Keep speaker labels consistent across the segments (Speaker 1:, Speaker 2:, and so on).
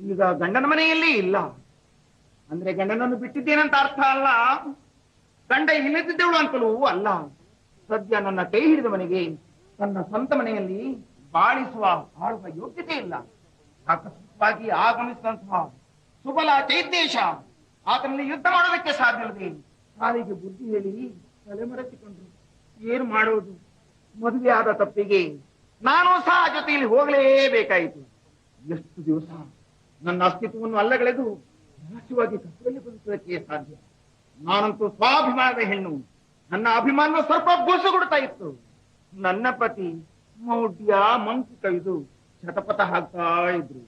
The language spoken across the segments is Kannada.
Speaker 1: ಈಗ ಗಂಡನ ಮನೆಯಲ್ಲಿ ಇಲ್ಲ. ಅಂದ್ರೆ ಗಂಡನನ್ನು ಬಿಟ್ಟಿದ್ದೇನಂತ ಅರ್ಥ ಅಲ್ಲ. ಗಂಡ ಇಲ್ಲದಿದ್ದವಳು ಅಂತಲೂ ಅಲ್ಲ. ಸದ್ಯ ನನ್ನ ಕೈ ಹಿಡಿದ ಮನೆಗೆ ತನ್ನ ಸ್ವಂತ ಮನೆಯಲ್ಲಿ ಬಾಳಿಸುವ ಬಾಳುವ ಯೋಗ್ಯತೆ ಇಲ್ಲ. ಆಕಸ್ಮಿಕವಾಗಿ ಆಗಮಿಸಿದಂತಹ ಸುಬಲ ಚೈತೇಶ ಆತನಲ್ಲಿ ಯುದ್ಧ ಮಾಡೋದಕ್ಕೆ ಸಾಧ್ಯವಿದೆ ಕಾಲಿಗೆ ಬುದ್ಧಿ ಹೇಳಿ ತಲೆಮರೆಸಿಕೊಂಡ್ರು ಏನು ಮಾಡೋದು? ಮದುವೆ ಆದ ತಪ್ಪಿಗೆ ನಾನು ಸಹ ಜೊತೆಯಲ್ಲಿ ಹೋಗಲೇಬೇಕಾಯಿತು. ಎಷ್ಟು ದಿವಸ? ನನ್ನ ಅಸ್ತಿತ್ವವನ್ನು ಅಲ್ಲಗಳೆದು ನಾಶವಾಗಿ ಕಷ್ಟದಲ್ಲಿ ಬದುಕುವುದಕ್ಕೆ ಸಾಧ್ಯ. ನಾನಂತೂ ಸ್ವಾಭಿಮಾನದ ಹೆಣ್ಣು. ನನ್ನ ಅಭಿಮಾನ ಸ್ವಲ್ಪ ಘೋಷಗೊಡ್ತಾ ಇತ್ತು. ನನ್ನ ಪತಿ ಮೌಢ್ಯ ಮಂಕು ಕವಿದು ಶತಪಥ ಹಾಕ್ತಾ ಇದ್ರು.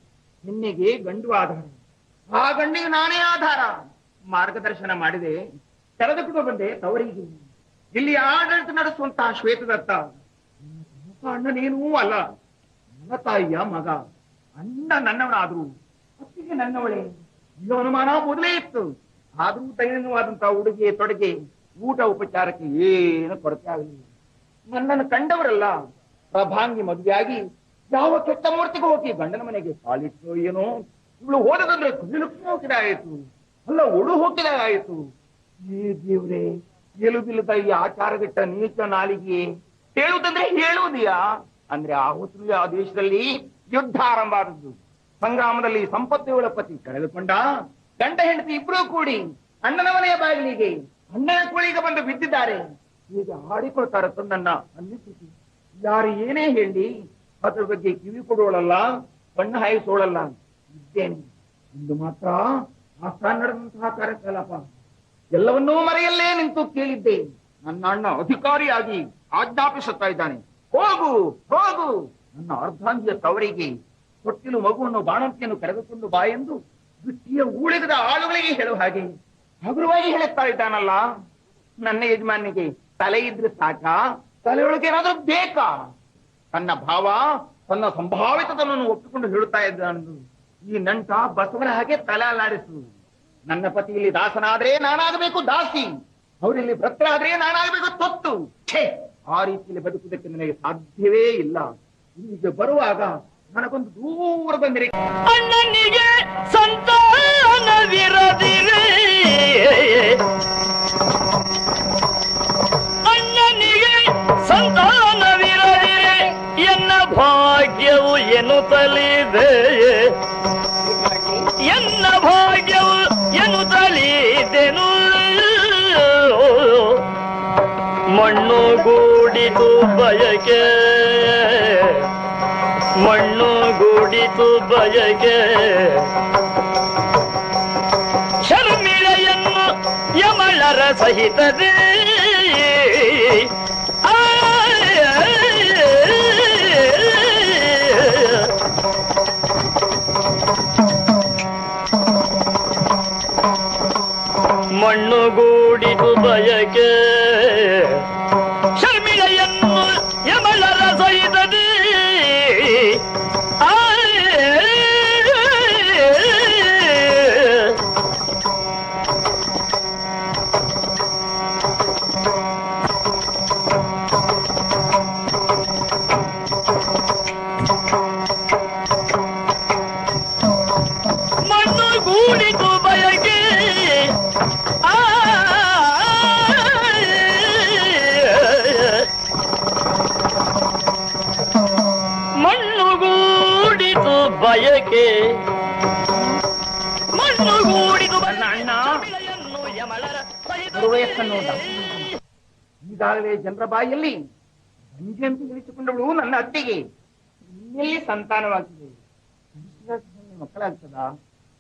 Speaker 1: ಹೆಣ್ಣಿಗೆ ಗಂಡು ಆಧಾರ. ಆ ಗಂಡಿಗೆ ನಾನೇ ಆಧಾರ. ಮಾರ್ಗದರ್ಶನ ಮಾಡಿದೆ. ತೆರೆದುಕೊಂಡು ಬಂದೆ ತವರಿಗೆ. ಇಲ್ಲಿ ಆಡಳಿತ ನಡೆಸುವಂತಹ ಶ್ವೇತದತ್ತ. ಅಣ್ಣನೇನೂ ಅಲ್ಲ ನನ್ನ ತಾಯಿಯ ಮಗ. ಅಣ್ಣ ನನ್ನವನಾದ್ರು ಅತ್ತಿಗೆ ನನ್ನವಳೇ ಇದು ಅನುಮಾನ ಮೊದಲೇ ಇತ್ತು. ಆದರೂ ತೈನವಾದಂತ ಉಡುಗೆ ತೊಡುಗೆ, ಊಟ ಉಪಚಾರಕ್ಕೆ ಏನು ಕೊರತೆ ಆಗಲಿಲ್ಲ. ನನ್ನನ್ನು ಕಂಡವರಲ್ಲ ಪ್ರಭಾಂಗಿ ಮದುವೆಯಾಗಿ ಯಾವ ಕೆಟ್ಟ ಮೂರ್ತಿಗೆ ಹೋಗಿ ಗಂಡನ ಮನೆಗೆ ಕಾಲಿಟ್ಟು ಏನೋ. ಇವಳು ಹೋದದಂದ್ರೆ ಹೋಗಿದ ಹೋಗಿದಾಯಿತು ಅಲ್ಲ, ಒಡು ಹೋಗಿದಾಯಿತು ಏ ದೇವ್ರೆ ಎಲುಬಿಲ್ಲದ ಈ ಆಚಾರಗಿಟ್ಟ ನೀಚ ನಾಲಿಗೆ ಹೇಳುವುದಂದ್ರೆ ಹೇಳುವುದಿಯಾ? ಅಂದ್ರೆ ಆ ಹೊತ್ತು ಆ ದೇಶದಲ್ಲಿ ಯುದ್ಧ ಆರಂಭ ಆದದ್ದು. ಸಂಗ್ರಾಮದಲ್ಲಿ ಸಂಪತ್ತುಗಳ ಪತಿ. ಕಳೆದುಕೊಂಡ ಗಂಡ ಹೆಂಡತಿ ಇಬ್ರು ಕೂಡಿ ಅಣ್ಣನ ಮನೆಯ ಬಾಗಿಲಿಗೆ ಅಣ್ಣನ ಕೋಳಿಗೆ ಬಂದು ಬಿದ್ದಿದ್ದಾರೆ. ಈಗ ಆಡಿಕೊಳ್ತಾರೆ ತನ್ನನ್ನ. ಅನ್ನಿಸಿತು ಯಾರು ಏನೇ ಹೇಳಿ ಅದ್ರ ಬಗ್ಗೆ ಕಿವಿ ಕೊಡೋಳಲ್ಲ ಕಣ್ಣು ಹಾಯಿಸೋಳಲ್ಲ. ಇದ್ದೇನೆ. ಇಂದು ಮಾತ್ರ ಆಸ್ಥಾನ ನಡೆದಂತಹ ಕಾರ್ಯಕಲಾಪ. ಎಲ್ಲವನ್ನೂ ಮರೆಯಲ್ಲೇ ನಿಂತು ಕೇಳಿದ್ದೆ. ನನ್ನ ಅಣ್ಣ ಅಧಿಕಾರಿಯಾಗಿ ಆಜ್ಞಾಪಿಸುತ್ತಾ ಇದ್ದಾನೆ. ಹೋಗು ಹೋಗು. ನನ್ನ ಅರ್ಧಾಂಗಿಯ ತವರಿಗೆ ತೊಟ್ಟಿಲು ಮಗುವನ್ನು ಬಾಣಂತಿಯನ್ನು ಕರೆದುಕೊಂಡು ಬಾ ಎಂದು ಬಿಟ್ಟಿಯ ಊಳಿಗದ ಆಳುಗಳಿಗೆ ಹೇಳುವ ಹಾಗೆ ಹಗುರವಾಗಿ ಹೇಳುತ್ತಾ ಇದ್ದಾನಲ್ಲ, ನನ್ನ ಯಜಮಾನಿಗೆ ತಲೆ ಇದ್ರೆ ಸಾಕ, ತಲೆಯೊಳಗೆ ಏನಾದ್ರೂ ಬೇಕಾ? ತನ್ನ ಭಾವ, ತನ್ನ ಸಂಭಾವಿತತನನ್ನು ಒಪ್ಪಿಕೊಂಡು ಹೇಳುತ್ತಾ ಇದ್ದಾನು ಈ ನಂಟ ಬಸವನ ಹಾಗೆ ತಲೆ ಅಲ್ಲಾಡಿಸು ನನ್ನ ಪತಿ ಇಲ್ಲಿ ದಾಸನಾದ್ರೆ ನಾನಾಗಬೇಕು ದಾಸಿ, ಅವರಿಲ್ಲಿ ಭಕ್ತರಾದ್ರೆ ನಾನಾಗಬೇಕು ತೊತ್ತು ಛೇ! ಆ ರೀತಿಯಲ್ಲಿ ಬದುಕುವುದಕ್ಕೆ ನನಗೆ ಸಾಧ್ಯವೇ ಇಲ್ಲ. ಇಲ್ಲಿಗೆ ಬರುವಾಗ ನನಗೊಂದು ದೂರ ಬಂದಿರಿ
Speaker 2: ಅಣ್ಣನಿಗೆ ಸಂತಾನವಿರದಿರಿ. ಅಣ್ಣನಿಗೆ ಸಂತಾನವಿರದಿರಿ ಎನ್ನ ಭಾಗ್ಯವು ಎನ್ನುತ್ತಲಿದೆ. ಎನ್ನ ಭಾಗ್ಯವು ಎನ್ನುತ್ತಲಿದೆನು ಮಣ್ಣು ಗೂಡಿತು ಬಯಕೆ ಮಣ್ಣು ಗೂಡಿತು ಬಯಕೆ. ಶರ್ಮಿಳೆಯನ್ನು ಯಮಳರ ಸಹಿತದೆ ಮಣ್ಣು ಗೂಡಿತು ಬಯಕೆ. ಬಯಕೆ ಮಣ್ಣು
Speaker 1: ಅಣ್ಣ
Speaker 2: ಯಮಳರ
Speaker 1: ಈಗಾಗಲೇ ಜನರ ಬಾಯಲ್ಲಿ ಗಂಜಿ ಅಂತ ಹೇಳಿಸಿಕೊಂಡವಳು ನನ್ನ ಅತ್ತಿಗೆ. ಇನ್ನೆಲ್ಲಿ ಸಂತಾನವಾಗಿದೆ. ಮಕ್ಕಳಾಗ್ತದ?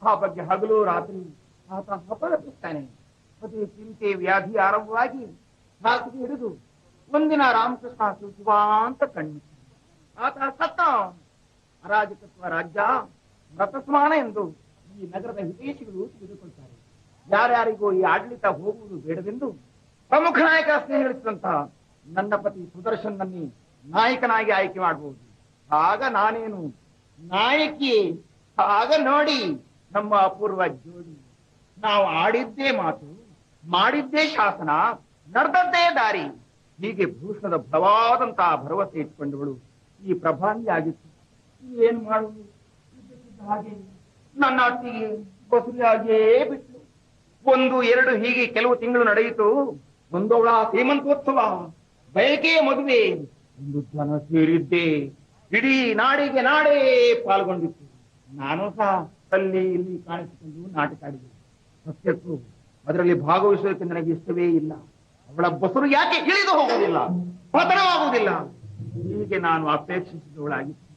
Speaker 1: ಆ ಬಗ್ಗೆ ಹಗಲು ರಾತ್ರಿ ಆತ ಹಬ್ಬಳಿಸ್ತಾನೆ ಅದೇ ಚಿಂತೆ ವ್ಯಾಧಿ ಆರಂಭವಾಗಿ ರಾತ್ರಿ ಹಿಡಿದು ಒಂದಿನ ರಾಮಕೃಷ್ಣ ಶಿವ ಅಂತ ಕಣ್ಣು. ಆತ ಸತ್ತ ಅರಾಜಕತ್ವ ರಾಜ್ಯ ಮೃತಸ್ಮಾನ ಎಂದು ಈ ನಗರದ ಹಿತೈಷಿಗಳು ತಿಳಿದುಕೊಳ್ತಾರೆ. ಯಾರ್ಯಾರಿಗೂ ಈ ಆಡಳಿತ ಹೋಗುವುದು ಬೇಡವೆಂದು ಪ್ರಮುಖ ನಾಯಕ ಸ್ನೇಹಿತಂತಹ ನನ್ನ ಪತಿ ಸುದರ್ಶನ್ ನನ್ನಿ ನಾಯಕನಾಗಿ ಆಯ್ಕೆ ಮಾಡಬಹುದು. ಆಗ ನಾನೇನು ನಾಯಕಿ? ಆಗ ನೋಡಿ ನಮ್ಮ ಅಪೂರ್ವ ಜೋಡಿ. ನಾವು ಆಡಿದ್ದೇ ಮಾತು, ಮಾಡಿದ್ದೇ ಶಾಸನ, ನಡೆದದ್ದೇ ದಾರಿ. ಹೀಗೆ ಭೂಷಣದ ಬಲವಾದಂತಹ ಭರವಸೆ ಇಟ್ಕೊಂಡವಳು ಈ ಪ್ರಭಾವಿ ಆಗಿತ್ತು ಏನ್ ಮಾಡುವುದು? ಹಾಗೆ ನನ್ನ ಅತ್ತಿಗೆ ಬಸುರಿಯಾಗಿಯೇ ಬಿಟ್ಟು ಒಂದು ಎರಡು ಹೀಗೆ ಕೆಲವು ತಿಂಗಳು ನಡೆಯಿತು. ಬಂದವಳ ಶ್ರೀಮಂತೋತ್ಸವ, ಬಯಕೆಯ ಮದುವೆ, ಒಂದು ಜನ ಸೇರಿದ್ದೆ ಇಡೀ ನಾಡಿಗೆ ನಾಡೇ ಪಾಲ್ಗೊಂಡಿತ್ತು. ನಾನು ಸಹ ಅಲ್ಲಿ ಇಲ್ಲಿ ಕಾಣಿಸಿಕೊಂಡು ನಾಟಕ ಆಡಿದೆ. ಸತ್ಯಕ್ಕೂ ಅದರಲ್ಲಿ ಭಾಗವಹಿಸೋಕೆ ನನಗೆ ಇಷ್ಟವೇ ಇಲ್ಲ. ಅವಳ ಬಸರು ಯಾಕೆ ಇಳಿದು ಹೋಗುವುದಿಲ್ಲ? ಪತನವಾಗುವುದಿಲ್ಲ. ಹೀಗೆ ನಾನು ಅಪೇಕ್ಷಿಸಿದವಳಾಗಿತ್ತು.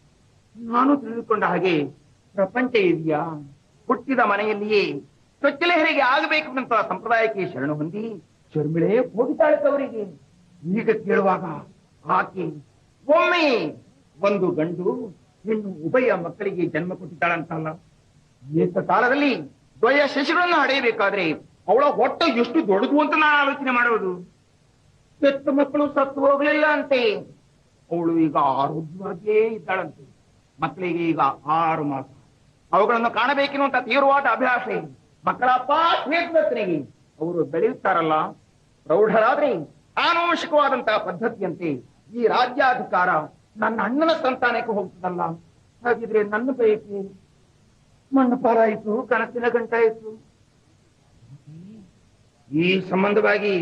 Speaker 1: ನಾನು ತಿಳಿದುಕೊಂಡ ಹಾಗೆ ಪ್ರಪಂಚ ಇದೆಯಾ? ಹುಟ್ಟಿದ ಮನೆಯಲ್ಲಿಯೇ ಚೊಚ್ಚಲೆಹರಿಗೆ ಆಗಬೇಕು ಅಂತ ಸಂಪ್ರದಾಯಕ್ಕೆ ಶರಣ ಹೊಂದಿ ಶರ್ಮಿಳೆ ಹೋಗಿದ್ದಾಳೆ ಅವರಿಗೆ ಈಗ ಕೇಳುವಾಗ ಆಕೆ ಒಮ್ಮೆ ಒಂದು ಗಂಡು ಹೆಣ್ಣು ಉಭಯ ಮಕ್ಕಳಿಗೆ ಜನ್ಮ ಕೊಟ್ಟಿದ್ದಾಳಂತಲ್ಲ. ಏಕಕಾಲದಲ್ಲಿ ದ್ವಯ ಶಶಿಗಳನ್ನು ಹಡೆಯಬೇಕಾದ್ರೆ ಅವಳ ಹೊಟ್ಟೆ ಎಷ್ಟು ದೊಡ್ಡದು ಅಂತ ನಾನು ಆಲೋಚನೆ ಮಾಡೋದು ಹೆತ್ತ ಮಕ್ಕಳು ಸತ್ತು ಹೋಗ್ಲಿಲ್ಲ ಅಂತೆ. ಅವಳು ಈಗ ಆರೋಗ್ಯವಾಗಿಯೇ ಇದ್ದಾಳಂತೆ. ಮಕ್ಕಳಿಗೆ ಈಗ ಆರು ಮಾಸ ಅವುಗಳನ್ನು ಕಾಣಬೇಕೆನ್ನುವಂತ ತೀವ್ರವಾದ ಅಭ್ಯಾಸ ಮಕ್ಕಳ ಪಾತ್ರಿಗೆ ಅವರು ಬೆಳೆಯುತ್ತಾರಲ್ಲ, ಪ್ರೌಢರಾದ್ರೆ ಆನುವಂಶಿಕವಾದಂತಹ ಪದ್ಧತಿಯಂತೆ ಈ ರಾಜ್ಯಾಧಿಕಾರ ನನ್ನ ಅಣ್ಣನ ಸಂತಾನಕ್ಕೆ ಹೋಗ್ತದಲ್ಲ. ಹಾಗಿದ್ರೆ ನನ್ನ ಬಯಕೆ ಮಣ್ಣು ಪಾರಾಯಿತು, ಕನಸಿನ ಗಂಟಾಯಿತು. ಈ ಸಂಬಂಧವಾಗಿ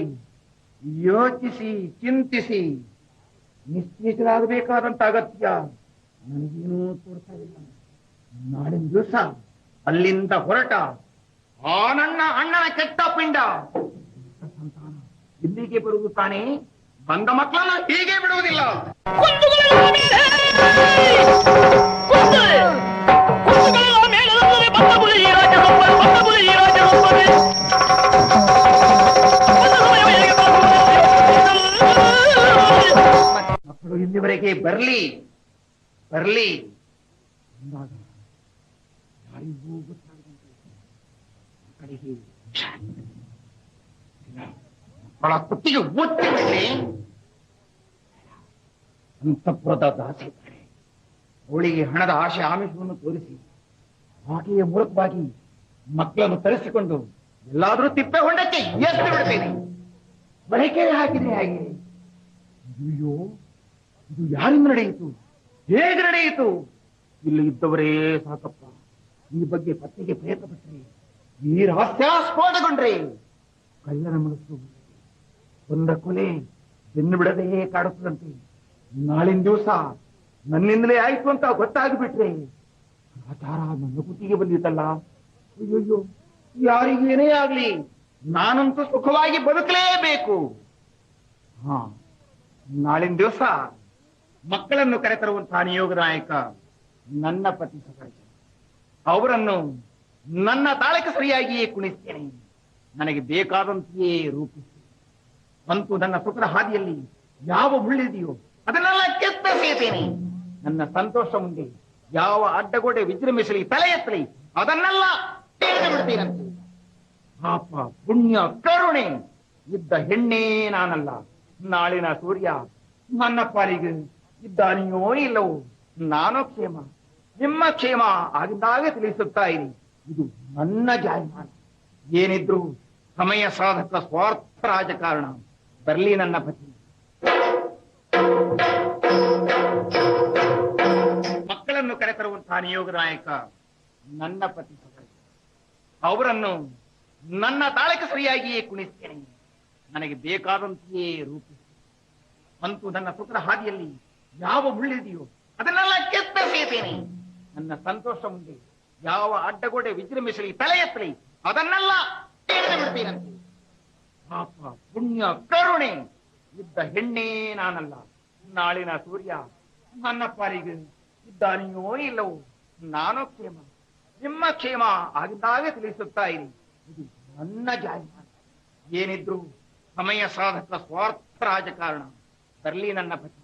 Speaker 1: ಯೋಚಿಸಿ, ಚಿಂತಿಸಿ ನಿಶ್ಚಿತರಾಗಬೇಕಾದಂತ ಅಗತ್ಯ. ನನಗೇನೂ ತೋರ್ತಾ ಇಲ್ಲ ನಾಳಿನ ದಿವಸ ಅಲ್ಲಿಂದ ಹೊರಟ ಆನಣ್ಣ ಅಣ್ಣನ ಕೆಟ್ಟ ಪಿಂಡ. ಸಂತಾನ ಇಲ್ಲಿಗೆ ಬರುವುದು ತಾನೇ ಬಂದ ಮಕ್ಕಳನ್ನ ಹೀಗೆ ಬಿಡುವುದಿಲ್ಲ. ಮಕ್ಕಳು ಇಲ್ಲಿವರೆಗೆ ಬರ್ಲಿ. ಬರ್ಲಿ. ಯಾರಿಗೂ ಗೊತ್ತಾಗದಂತೆ ಕುತ್ತಿಗೆ ಅಂತಃಪುರದ ದಾಸಿ ಅವಳಿಗೆ ಹಣದ ಆಶೆ ಆಮಿಷವನ್ನು ತೋರಿಸಿ ಆಕೆಯ ಮೂಲಕವಾಗಿ ಮಕ್ಕಳನ್ನು ತರಿಸಿಕೊಂಡು ಎಲ್ಲಾದ್ರೂ ತಿಪ್ಪೆ ಹೊಂಡಕ್ಕೆ ಎದ್ದು ಬಿಡ್ತೀನಿ. ಬಯಕೆ ಹಾಕಿದ್ರೆ ಹಾಗೆ. ಅಯ್ಯೋ ಇದು ಯಾರಿಂದ ನಡೆಯಿತು? ಹೇಗೆ ನಡೆಯಿತು? ಇಲ್ಲಿ ಇದ್ದವರೇ ಸಾಕಪ್ಪ. ಈ ಬಗ್ಗೆ ಪತ್ತೆಗೆ ಪ್ರಯತ್ನ ಪಟ್ಟರೆ ಈ ರಹಸ್ಯ ಸ್ಫೋಟಗೊಂಡ್ರಿ ಕಳ್ಳನ ಮನಸ್ಸು ಒಂದ ಕೊಲೆ ಬೆನ್ನು ಬಿಡದೆ ಕಾಡುತ್ತದಂತೆ? ನಾಳಿನ ದಿವಸ ನನ್ನಿಂದಲೇ ಆಯ್ತು ಅಂತ ಗೊತ್ತಾಗ್ಬಿಟ್ರೆ ಆಚಾರ ನನ್ನ ಕುತ್ತಿಗೆ ಬಂದಿತ್ತಲ್ಲ. ಅಯ್ಯೋ ಯಾರಿಗೇನೇ ಆಗ್ಲಿ ನಾನಂತೂ ಸುಖವಾಗಿ ಬದುಕಲೇಬೇಕು. ಹಾ, ನಾಳಿನ ದಿವಸ ಮಕ್ಕಳನ್ನು ಕರೆತರುವಂತಹ ನಿಯೋಗ ನಾಯಕ ನನ್ನ ಪತಿ ಅವರನ್ನು ನನ್ನ ತಾಳಕ್ಕೆ ಸರಿಯಾಗಿಯೇ ಕುಣಿಸ್ತೇನೆ. ನನಗೆ ಬೇಕಾದಂತೆಯೇ ರೂಪಿಸಿ. ಅಂತೂ ನನ್ನ ಸುಖದ ಹಾದಿಯಲ್ಲಿ ಯಾವ ಮುಳ್ಳಿದೆಯೋ ಅದನ್ನೆಲ್ಲ ಕೆತ್ತೇನೆ ನನ್ನ ಸಂತೋಷ ಮುಂದೆ ಯಾವ ಅಡ್ಡಗೋಡೆ ವಿಜೃಂಭಿಸಲಿ ತಲೆ ಎತ್ತಲಿ ಅದನ್ನೆಲ್ಲ ಬಿಡ್ತೀನಂತೆ ಪಾಪ, ಪುಣ್ಯ, ಕರುಣೆ ಇದ್ದ ಹೆಣ್ಣೇ ನಾನಲ್ಲ. ನಾಳಿನ ಸೂರ್ಯ ನನ್ನ ಪಾಲಿಗೆ ಇದ್ದಾನೆಯೋ ಇಲ್ಲವೋ, ನಾನು ಕ್ಷೇಮ, ನಿಮ್ಮ ಕ್ಷೇಮ ಆಗಿದ್ದಾಗ ತಿಳಿಸುತ್ತಾ ಇರಿ. ಇದು ನನ್ನ ಜಾಯಮಾನ. ಏನಿದ್ರು ಸಮಯ ಸಾಧಕ ಸ್ವಾರ್ಥ ರಾಜಕಾರಣ. ಬರಲಿ ನನ್ನ ಪತಿ. ಮಕ್ಕಳನ್ನು ಕರೆತರುವಂತಹ ನಿಯೋಗ ನಾಯಕ ನನ್ನ ಪತಿ ಅವರನ್ನು ನನ್ನ ತಾಳಕ್ಕೆ ಸರಿಯಾಗಿಯೇ ಕುಣಿಸ್ತೇನೆ. ನನಗೆ ಬೇಕಾದಂತೆಯೇ ರೂಪಿಸಿ. ಅಂತೂ ನನ್ನ ಸುಖದ ಹಾದಿಯಲ್ಲಿ ಯಾವ ಮುಳ್ಳಿದೆಯೋ ಅದನ್ನೆಲ್ಲ ಕೆತ್ತೇನೆ ನನ್ನ ಸಂತೋಷ ಮುಂದೆ ಯಾವ ಅಡ್ಡಗೋಡೆ ವಿಜೃಂಭಿಸಲಿ ತಲೆ ಎತ್ತಲಿ ಅದನ್ನೆಲ್ಲ ಬಿಡ್ತೀನಂತೆ. ಪಾಪ, ಪುಣ್ಯ, ಕರುಣೆ, ಇದ್ದ ಹೆಣ್ಣೇ ನಾನಲ್ಲ. ನಾಳಿನ ಸೂರ್ಯ, ನನ್ನ ಪಾಲಿಗೆ ಇದ್ದಾನೆಯೋ ಇಲ್ಲವೋ, ನಾನು ಕ್ಷೇಮ, ನಿಮ್ಮ ಕ್ಷೇಮ ಆಗಿದ್ದಾಗ ತಿಳಿಸುತ್ತಾ ಇರಿ. ಇದು ನನ್ನ ಜಾಯಮಾನ ಏನಿದ್ರು ಸಮಯ ಸಾಧಕ ಸ್ವಾರ್ಥ ರಾಜಕಾರಣ. ಬರ್ಲಿ ನನ್ನ ಪತಿ.